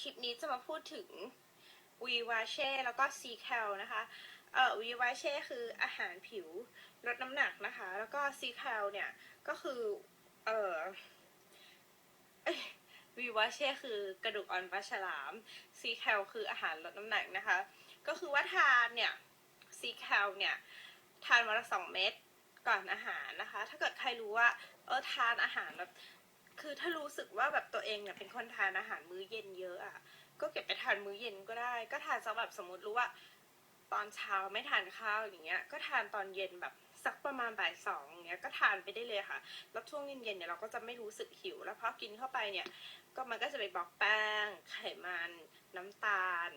คลิปนี้จะมาพูดถึงวีวาเช่แล้วก็ซีแคลนะคะเอ่อวีวาเช่คืออาหารผิวลดน้ำหนักนะคะ แล้วก็ซีแคลเนี่ยก็คือเอ่อวีวาเช่คือกระดูกอ่อนปลาฉลามซีแคลคืออาหารลดน้ำหนักนะคะ ก็คือว่าทานเนี่ยซีแคลเนี่ยทานวันละสองเม็ดก่อนอาหารนะคะ ถ้าเกิดใครรู้ว่าเออทานอาหารแบบ คือถ้ารู้สึกว่าแบบตัวเองเนี่ยเป็นคนทานอาหารมื้อเย็นเยอะอะ ก็เก็บไปทานมื้อเย็นก็ได้ ก็ทานสักแบบสมมติรู้ว่า ตอนเช้าไม่ทานข้าวอย่างเงี้ย ก็ทานตอนเย็นแบบสักประมาณบ่ายสองอย่างเงี้ยก็ทานไปได้เลยค่ะ แล้วช่วงเย็นๆเนี่ยเราก็จะไม่รู้สึกหิว แล้วพอกินเข้าไปเนี่ย ก็มันก็จะไปบล็อกแป้ง ไขมัน น้ำตาล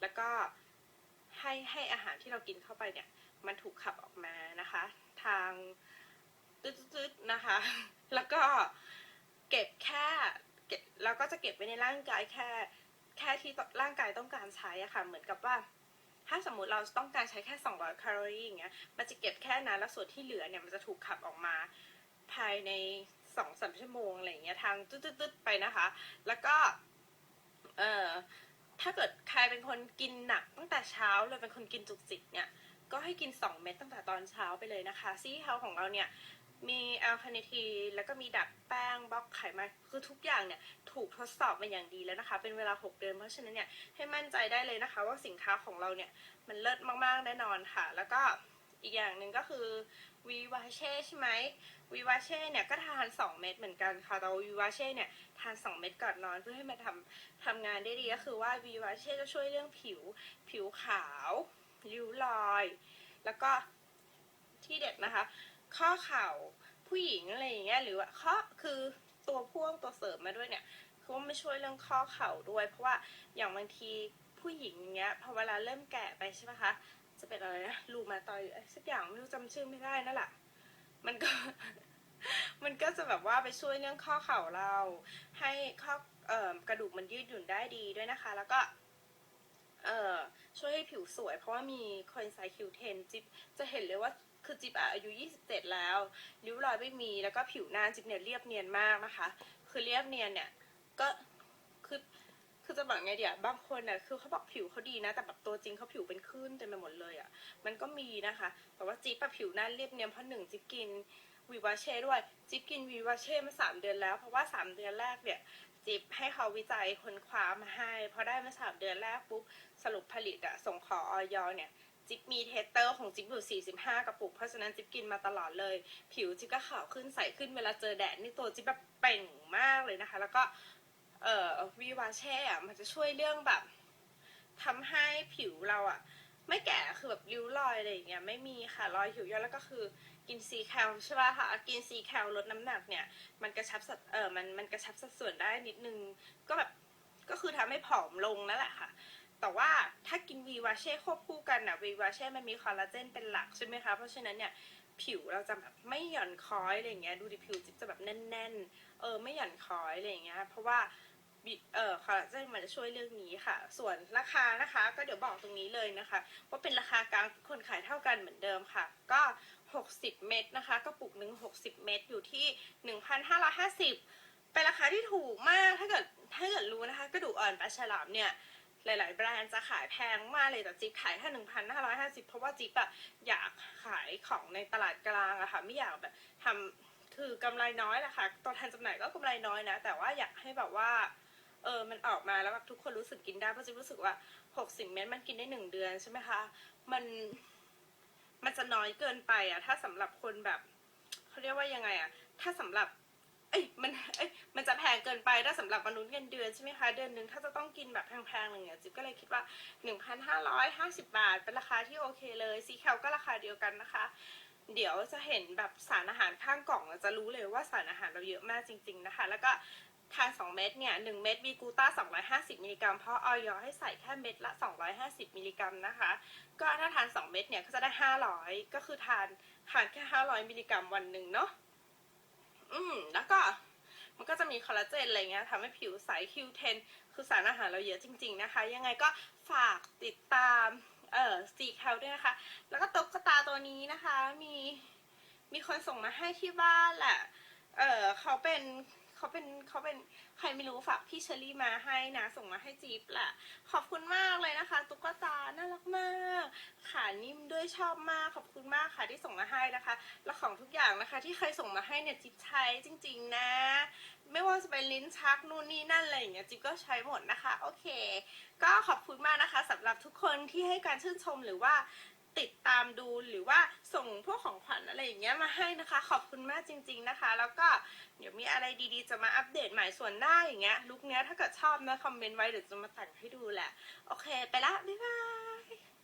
แล้วก็ให้ให้อาหารที่เรากินเข้าไปเนี่ย มันถูกขับออกมานะคะ ทางตืดๆนะคะ แล้วก็ เก็บแค่เก็บแล้วก็จะเก็บไว้ในร่างกายแค่ แค่ที่ร่างกายต้องการใช้อะค่ะ เหมือนกับว่า ถ้าสมมุติเราต้องการใช้แค่ 200 แคลอรี่อย่างเงี้ย มันจะเก็บแค่นั้นแล้วส่วนที่เหลือเนี่ยมันจะถูกขับออกมาภายในสองสามชั่วโมงอะไรอย่างเงี้ยทางตืดๆไปนะคะ แล้วก็ เอ่อ ถ้าเกิดใครเป็นคนกินหนักตั้งแต่เช้าเลยเป็นคนกินจุกจิกเนี่ย ก็ให้กิน 2 เม็ดตั้งแต่ตอนเช้าไปเลยนะคะ ซีเฮลของเราเนี่ย มีแอลคาเนทีแล้วก็มีดักแป้งบล็อกไขมันคือทุกอย่างเนี่ยถูกทดสอบมาอย่างดีแล้วนะคะ เป็นเวลา 6 เดือนเพราะฉะนั้นเนี่ยให้มั่นใจได้เลยนะคะ ว่าสินค้าของเราเนี่ยมันเลิศมากๆแน่นอนค่ะ แล้วก็อีกอย่างหนึ่งก็คือวีวาเช่ใช่ไหมวีวาเช่เนี่ยก็ทาน 2 เม็ดเหมือนกันค่ะแต่วีวาเช่เนี่ยทาน 2 เม็ดก่อนนอนเพื่อให้มันทำทำงานได้ดีก็คือว่าวีวาเช่จะช่วยเรื่องผิว ผิวขาวริ้วรอย แล้วก็ที่เด็ดนะคะ ข้อเข่าผู้หญิงอะไรอย่างเงี้ยหรือว่าข้อคือตัวพ่วงตัวเสริมมาด้วยเนี่ยคือว่าไม่ช่วยเรื่องข้อเข่าด้วย เพราะว่าอย่างบางทีผู้หญิงอย่างเงี้ยพอเวลาเริ่มแก่ไปใช่ไหมคะจะเป็นอะไรนะรูมาตอยสักอย่างไม่รู้จำชื่อไม่ได้นั่นแหละมันก็มันก็จะแบบว่าไปช่วยเรื่องข้อเข่าเรา ให้ข้อเอ่อกระดูกมันยืดหยุ่นได้ดีด้วยนะคะ แล้วก็เอ่อช่วยให้ผิวสวย เพราะว่ามีคอนไซคิวเทนจิ๊บจะเห็นเลยว่า คือจิ๊บอายุ 27 แล้วริ้วรอยไม่มีแล้วก็ผิวหน้าจิ๊บเนี่ยเรียบเนียนมากนะคะ คือเรียบเนียนเนี่ยก็คือคือจะบอกไงเดี๋ยวบางคนน่ะคือเขาบอกผิวเขาดีนะ แต่แบบตัวจริงเขาผิวเป็นคลื่นเต็มไปหมดเลยอะมันก็มีนะคะ แต่ว่าจิ๊บอะผิวหน้าเรียบเนียนเพราะหนึ่งจิ๊บกินวีวาเช่ด้วย จิ๊บกินวีวาเช่มาสามเดือนแล้ว เพราะว่าสามเดือนแรกเนี่ยจิ๊บให้เขาวิจัยค้นคว้ามาให้พอได้มาสามเดือนแรกปุ๊บสรุปผลิตอะส่งขอออยเนี่ย จิ๊บมีเทสเตอร์ของจิ๊บอยู่ 45 กระปุก เพราะฉะนั้นจิ๊บกินมาตลอดเลย ผิวจิ๊บก็ขาวขึ้นใสขึ้นเวลาเจอแดดนี่ตัวจิ๊บแบบเปล่งมากเลยนะคะ แล้วก็เอ่อวีวาเช่อะมันจะช่วยเรื่องแบบทำให้ผิวเราอะไม่แก่คือแบบริ้วรอยอะไรอย่างเงี้ยไม่มีค่ะรอยผิวย่นแล้วก็คือกินซีแคลใช่ป่ะคะกินซีแคลลดน้ำหนักเนี่ย มันกระชับสัดเออมันมันกระชับสัดส่วนได้นิดนึงก็แบบก็คือทำให้ผอมลงนั่นแหละค่ะ แต่ว่าถ้ากินวีวาเช่ควบคู่กันนะวีวาเช่มันมีคอลลาเจนเป็นหลักใช่ไหมคะ เพราะฉะนั้นเนี่ยผิวเราจะแบบไม่หย่อนคล้อยอะไรเงี้ย ดูดิผิวจิ๊บจะแบบแน่นๆ เออไม่หย่อนคล้อยอะไรเงี้ย เพราะว่าเออคอลลาเจนมันจะช่วยเรื่องนี้ค่ะ ส่วนราคานะคะ ก็เดี๋ยวบอกตรงนี้เลยนะคะ ว่าเป็นราคากลางคนขายเท่ากันเหมือนเดิมค่ะ ก็ 60 เม็ดนะคะ กระปุกหนึ่ง60 เม็ดอยู่ที่ 1,550 เป็นราคาที่ถูกมาก ถ้าเกิดถ้าเกิดรู้นะคะ กระดูกอ่อนปลาฉลามเนี่ย หลาย ๆ แบรนด์จะขายแพงมากเลยแต่จิ๊บขายแค่1,550เพราะว่าจิ๊บอะอยากขายของในตลาดกลางอะค่ะไม่อยากแบบทำคือกำไรน้อยแหละค่ะตัวแทนจำหน่ายก็กำไรน้อยนะ แต่ว่าอยากให้แบบว่าเออมันออกมาแล้วแบบทุกคนรู้สึกกินได้เพราะจิ๊บรู้สึกว่า60เม็ดมันกินได้หนึ่งเดือนใช่ไหมคะมันมันจะน้อยเกินไปอะถ้าสำหรับคนแบบเขาเรียกว่ายังไงอะถ้าสำหรับ อ้ยมันเอ้ยมันจะแพงเกินไปถ้าสำหรับมนุษย์เงินเดือนใช่ไหมคะเดือนหนึ่งถ้าจะต้องกินแบบแพงๆอย่งเงี้ยจิ๊บก็เลยคิดว่า 1,550 บาท เป็นราคาที่โอเคเลยซีแคลก็ราคาเดียวกันนะคะ เดี๋ยวจะเห็นแบบสารอาหารข้างกล่องเราจะรู้เลยว่าสารอาหารเราเยอะมากจริง ๆนะคะ แล้วก็ทาน2เม็ดเนี่ย1เม็ดวีกูต้า250 มิลลิกรัม เพราะออยอให้ใส่แค่เม็ดละ 250 มิลลิกรัมนะคะ ก็ถ้าทาน 2 เม็ดเนี่ยก็จะได้ 500 ก็คือทานทานแค่ 500 มิลลิกรัมวันหนึ่งเนาะ อืมแล้วก็มันก็จะมีคอลลาเจนอะไรเงี้ยทำให้ผิวใส Q10 คือสารอาหารเราเยอะจริง ๆนะคะ ยังไงก็ฝากติดตามเอ่อซีแคลด้วยนะคะ แล้วก็ตุ๊กตาตัวนี้นะคะ มีมีคนส่งมาให้ที่บ้านแหละ เออเขาเป็นเขาเป็นเขาเป็นใครไม่รู้ฝากพี่เชอรี่มาให้นะ ส่งมาให้จี๊บแหละ ขอบคุณมากเลยนะคะ ตุ๊กตา น่ารักมาก ขา นิ่มด้วยชอบมากขอบคุณมากค่ะที่ส่งมาให้นะคะ แล้วของทุกอย่างนะคะที่ใครส่งมาให้เนี่ยจิ๊บใช้จริง ๆ นะ ไม่ว่าจะเป็นลิ้นชักนู่นนี่นั่นอะไรอย่างเงี้ยจิ๊บก็ใช้หมดนะคะโอเค ก็ขอบคุณมากนะคะสำหรับทุกคนที่ให้การชื่นชมหรือว่าติดตามดูหรือว่าส่งพวกของขวัญอะไรอย่างเงี้ยมาให้นะคะ ขอบคุณมากจริง ๆนะคะ แล้วก็เดี๋ยวมีอะไรดีๆ จะมาอัปเดตใหม่ส่วนหน้าอย่างเงี้ยลุคเนี้ยถ้าเกิดชอบนะคอมเมนต์ไว้เดี๋ยวจะมาแต่งให้ดูแหละ โอเค ไปละ บ๊ายบาย